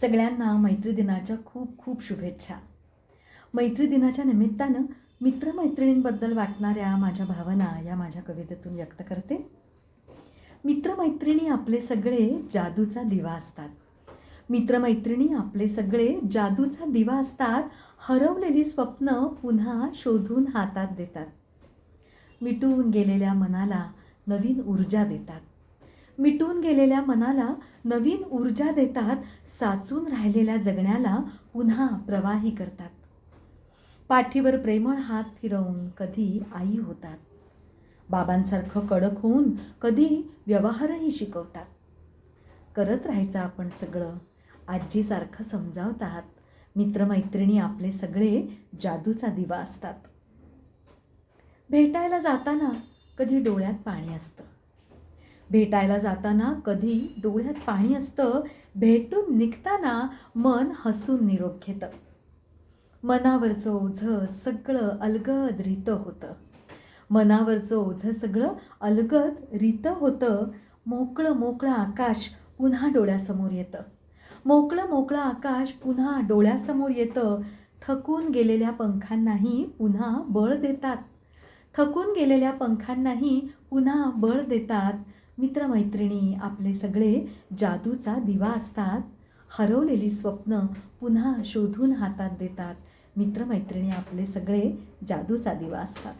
सगळ्यांना मैत्री दिनाच्या खूप खूप शुभेच्छा. मैत्री दिनाच्या निमित्तानं मित्रमैत्रिणींबद्दल वाटणाऱ्या माझ्या भावना या माझ्या कवितेतून व्यक्त करते. मित्रमैत्रिणी आपले सगळे जादूचा दिवा असतात. मित्रमैत्रिणी आपले सगळे जादूचा दिवा असतात हरवलेली स्वप्न पुन्हा शोधून हातात देतात. मिटून गेलेल्या मनाला नवीन ऊर्जा देतात. मिटून गेलेल्या मनाला नवीन ऊर्जा देतात साचून राहिलेल्या जगण्याला पुन्हा प्रवाही करतात. पाठीवर प्रेमळ हात फिरवून कधी आई होतात. बाबांसारखं कडक होऊन कधी व्यवहारही शिकवतात. करत राहायचं आपण सगळं आजीसारखं समजावतात. मित्रमैत्रिणी आपले सगळे जादूचा दिवा असतात. भेटायला जाताना कधी डोळ्यात पाणी असतं. भेटायला जाताना कधी डोळ्यात पाणी असतं भेटून निघताना मन हसून निरोप घेतं. मनावरचं ओझं सगळं अलगद रितं होतं. मनावरचं ओझं सगळं अलगद रितं होतं. मोकळं मोकळं आकाश पुन्हा डोळ्यासमोर येतं. मोकळं मोकळं आकाश पुन्हा डोळ्यासमोर येतं. थकून गेलेल्या पंखांनाही पुन्हा बळ देतात. थकून गेलेल्या पंखांनाही पुन्हा बळ देतात. मित्रमैत्रिणी आपले सगळे जादूचा दिवा असतात. हरवलेली स्वप्न पुन्हा शोधून हातात देतात. मित्रमैत्रिणी आपले सगळे जादूचा दिवा असतात.